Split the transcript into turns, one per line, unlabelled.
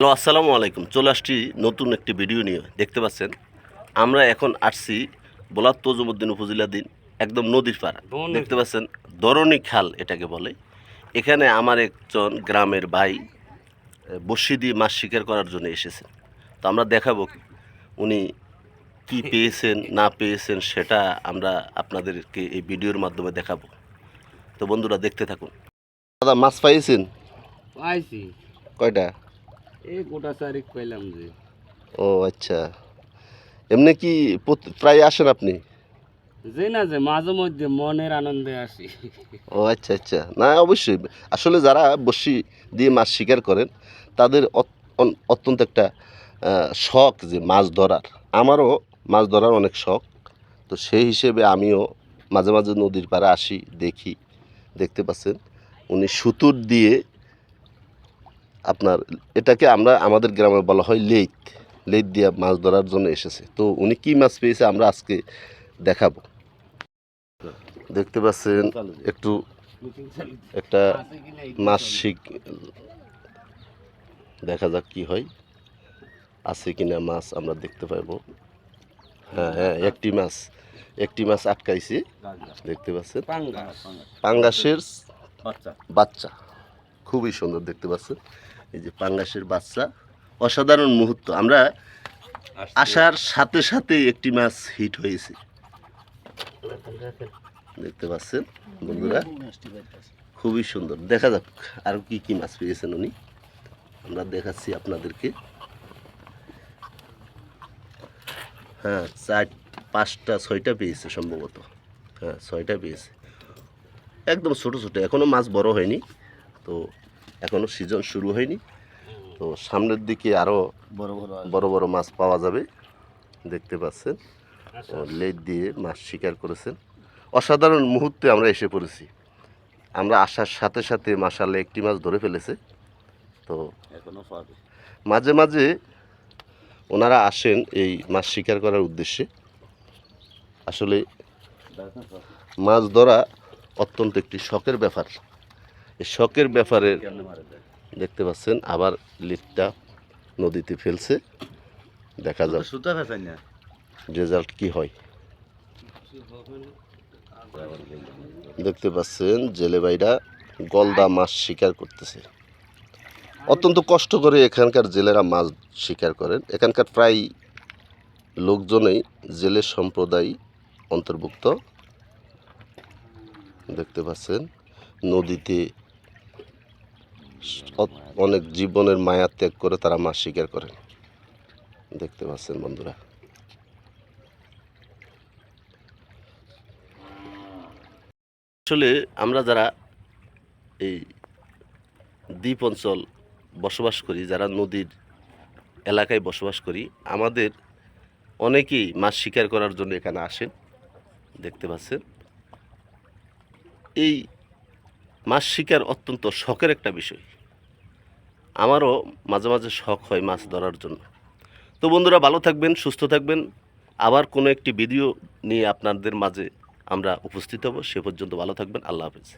Hello আসসালামু আলাইকুম। চলে আসছি নতুন একটি ভিডিও নিয়ে। দেখতে পাচ্ছেন আমরা এখন আসছি বোলাত তজুমুদ্দিন উপজেলাধীন একদম নদীর পাড়া। দেখতে পাচ্ছেন দরণী খাল এটাকে বলে। এখানে আমার একজন গ্রামের ভাই বড়শি দিয়ে মাছ শিকার করার জন্য এসেছেন তো আমরা দেখাবো উনি কি পেয়েছেন না পেয়েছেন সেটা আমরা আপনাদেরকে এই ভিডিওর মাধ্যমে দেখাবো। তো বন্ধুরা দেখতে থাকুন। দাদা মাছ পাইছেন?
পাইছি।
কয়টা?
এই গোটা চারিক পাইলাম যে।
ও আচ্ছা। এমনি কি প্রায় আসেন আপনি?
যে না যে মাঝে মধ্যে মনের আনন্দে আসি।
ও আচ্ছা আচ্ছা। না অবশ্যই। আসলে যারা বসি দিয়ে মাছ শিকার করেন তাদের অত্যন্ত একটা শখ যে মাছ ধরার। আমারও মাছ ধরার অনেক শখ। তো সেই হিসেবে আমিও মাঝে মাঝে নদীর পাড়ে আসি দেখি দেখতে পাচ্ছেন। উনি সুতুর দিয়ে আপনার এটাকে আমরা আমাদের গ্রামে বলা হয় লেইত লেইত দিয়ে মাছ ধরার জন্য এসেছে। তো উনি কি মাছ পেয়েছে আমরা আজকে দেখাবো। দেখতে পাচ্ছেন একটু একটা মাছ শিক দেখা যাক কি হয়। আছে কিনা মাছ আমরা দেখতে পাইবো হ্যাঁ হ্যাঁ একটি মাছ একটি মাছ আটকাইছি। দেখতে পাচ্ছেন?
পাঙ্গাস।
পাঙ্গাসের
বাচ্চা।
খুবই সুন্দর দেখতে পাচ্ছেন। এই যে পাঙ্গাসের বাচ্চা অসাধারণ মুহূর্ত। আমরা আসার সাথে সাথে একটি মাছ হিট হয়েছে। দেখতে পাচ্ছেন বন্ধুরা? খুবই সুন্দর। দেখা যাক আর কি কি মাছ পেয়েছেন উনি। আমরা দেখাচ্ছি আপনাদেরকে। হ্যাঁ চার পাঁচটা ছয়টা পেয়েছে সম্ভবত। হ্যাঁ ছয়টা পেয়েছে। একদম ছোট ছোট। এখনও মাছ বড় হয়নি। তো এখনও সিজন শুরু হয়নি। তো সামনের দিকে আরও
বড় বড়
বড় বড় মাছ পাওয়া যাবে দেখতে পাচ্ছেন। লেট দিয়ে মাছ শিকার করেছেন। অসাধারণ মুহূর্তে আমরা এসে পড়েছি। আমরা আসার সাথে সাথে মাসালে একটি মাছ ধরে ফেলেছে। তো
এখনও পাবে।
মাঝে মাঝে ওনারা আসেন এই মাছ শিকার করার উদ্দেশ্যে। আসলে মাছ ধরা অত্যন্ত একটি শখের ব্যাপার। শখের ব্যাপারে দেখতে পাচ্ছেন আবার লিফটটা নদীতে ফেলছে। দেখা যাক
সুতা ফেসাই না?
রেজাল্ট কি হয়। দেখতে পাচ্ছেন জেলে ভাইরা গলদা মাছ শিকার করতেছে। অত্যন্ত কষ্ট করে এখানকার জেলেরা মাছ শিকার করেন। এখানকার প্রায় লোকজনেই জেলে সম্প্রদায় অন্তর্ভুক্ত। দেখতে পাচ্ছেন নদীতে অনেক জীবনের মায়া ত্যাগ করে তারা মাছ শিকার করেন। দেখতে পাচ্ছেন বন্ধুরা। আসলে আমরা যারা এই দ্বীপ অঞ্চল বসবাস করি, যারা নদীর এলাকায় বসবাস করি, আমাদের অনেকেই মাছ শিকার করার জন্য এখানে আসেন। দেখতে পাচ্ছেন? এই মাছ শিকার অত্যন্ত শখের একটা বিষয়। আমারও মাঝে মাঝে শখ হয় মাছ ধরার জন্য। তো বন্ধুরা, ভালো থাকবেন, সুস্থ থাকবেন। আবার কোনো একটি ভিডিও নিয়ে আপনাদের মাঝে আমরা উপস্থিত হব। সে পর্যন্ত ভালো থাকবেন। আল্লাহ হাফেজ।